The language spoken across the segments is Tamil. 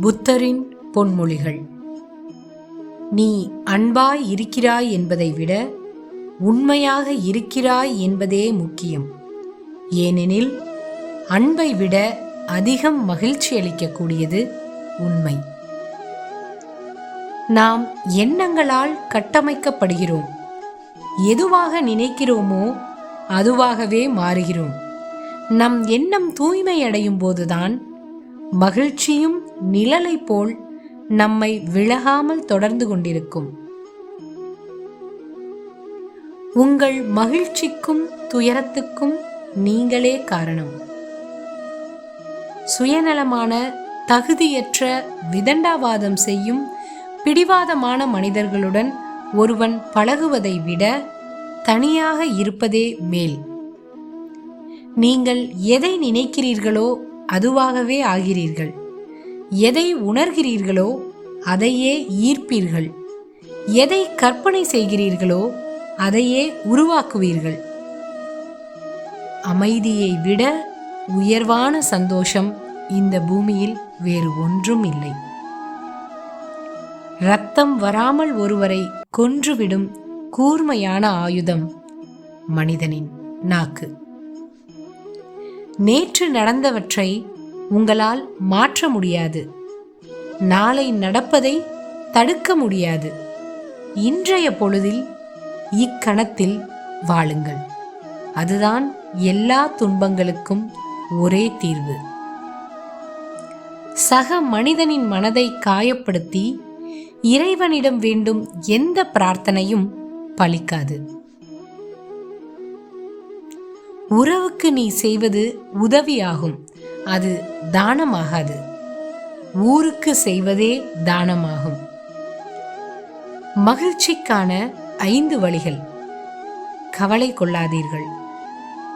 புத்தரின் பொன்மொழிகள். நீ அன்பாய் இருக்கிறாய் என்பதை விட உண்மையாக இருக்கிறாய் என்பதே முக்கியம். ஏனெனில் அன்பை விட அதிகம் மகிழ்ச்சி அளிக்கக்கூடியது உண்மை. நாம் எண்ணங்களால் கட்டமைக்கப்படுகிறோம். எதுவாக நினைக்கிறோமோ அதுவாகவே மாறுகிறோம். நம் எண்ணம் தூய்மை அடையும் போதுதான் மகிழ்ச்சியும் நிழலை போல் நம்மை விலகாமல் தொடர்ந்து கொண்டிருக்கும். உங்கள் மகிழ்ச்சிக்கும் துயரத்துக்கும் நீங்களே காரணம். சுயநலமான தகுதியற்ற விதண்டாவாதம் செய்யும் பிடிவாதமான மனிதர்களுடன் ஒருவன் பழகுவதை விட தனியாக இருப்பதே மேல். நீங்கள் எதை நினைக்கிறீர்களோ அதுவாகவே ஆகிறீர்கள். எதை உணர்கிறீர்களோ அதையே ஈர்ப்பீர்கள். எதை கற்பனை செய்கிறீர்களோ அதையே உருவாக்குவீர்கள். அமைதியை விட உயர்வான சந்தோஷம் இந்த பூமியில் வேறு ஒன்றும் இல்லை. ரத்தம் வராமல் ஒருவரை கொன்றுவிடும் கூர்மையான ஆயுதம் மனிதனின் நாக்கு. நேற்று நடந்தவற்றை உங்களால் மாற்ற முடியாது. நாளை நடப்பதை தடுக்க முடியாது. இன்றைய பொழுதில் இக்கணத்தில் வாழுங்கள். அதுதான் எல்லா துன்பங்களுக்கும் ஒரே தீர்வு. சக மனிதனின் மனதை காயப்படுத்தி இறைவனிடம் வேண்டும் எந்த பிரார்த்தனையும் பலிக்காது. உறவுக்கு நீ செய்வது உதவியாகும். அது தானமாகாது. ஊருக்கு செய்வதே தானமாகும். மகிழ்ச்சிக்கான ஐந்து வழிகள். கவலை கொள்ளாதீர்கள்.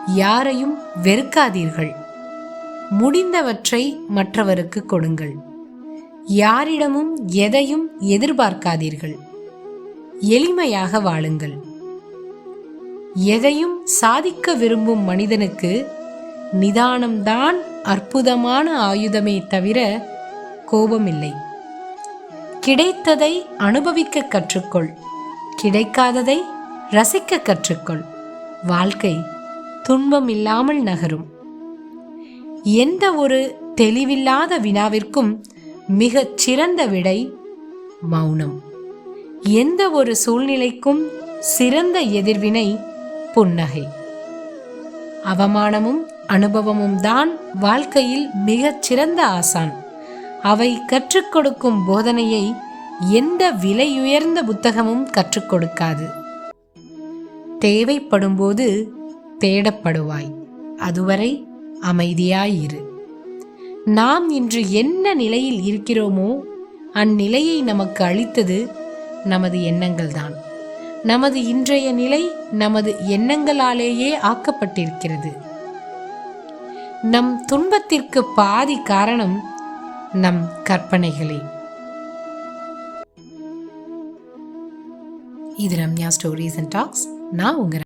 யாரையும் வெறுக்காதீர்கள். முடிந்தவற்றை மற்றவருக்கு கொடுங்கள். யாரிடமும் எதையும் எதிர்பார்க்காதீர்கள். எளிமையாக வாழுங்கள். எதையும் சாதிக்க விரும்பும் மனிதனுக்கு நிதானம்தான் அற்புதமான ஆயுதமே தவிர கோபமில்லை. கிடைத்ததை அனுபவிக்க கற்றுக்கொள். கிடைக்காததை ரசிக்க கற்றுக்கொள். வாழ்க்கை துன்பம் இல்லாமல் நகரும். எந்த ஒரு தெளிவில்லாத வினாவிற்கும் மிகச் சிறந்த விடை மௌனம். எந்த ஒரு சூழ்நிலைக்கும் சிறந்த எதிர்வினை புன்னகை. அவமானமும் அனுபவமும் தான் வாழ்க்கையில் மிகச் சிறந்த ஆசான். அவை கற்றுக் கொடுக்கும் போதனையை எந்த விலையுயர்ந்த புத்தகமும் கற்றுக் கொடுக்காது. தேவைப்படும்போது தேடப்படுவாய். அதுவரை அமைதியாயிரு. நாம் இன்று என்ன நிலையில் இருக்கிறோமோ அந்நிலையை நமக்கு அளித்தது நமது எண்ணங்கள்தான். நமது இன்றைய நிலை நமது எண்ணங்களாலேயே ஆக்கப்பட்டிருக்கிறது. நம் துன்பத்திற்கு பாதி காரணம் நம் கற்பனைகளே. இது ரம்யா ஸ்டோரிஸ் அண்ட் டாக்ஸ். நான் உங்க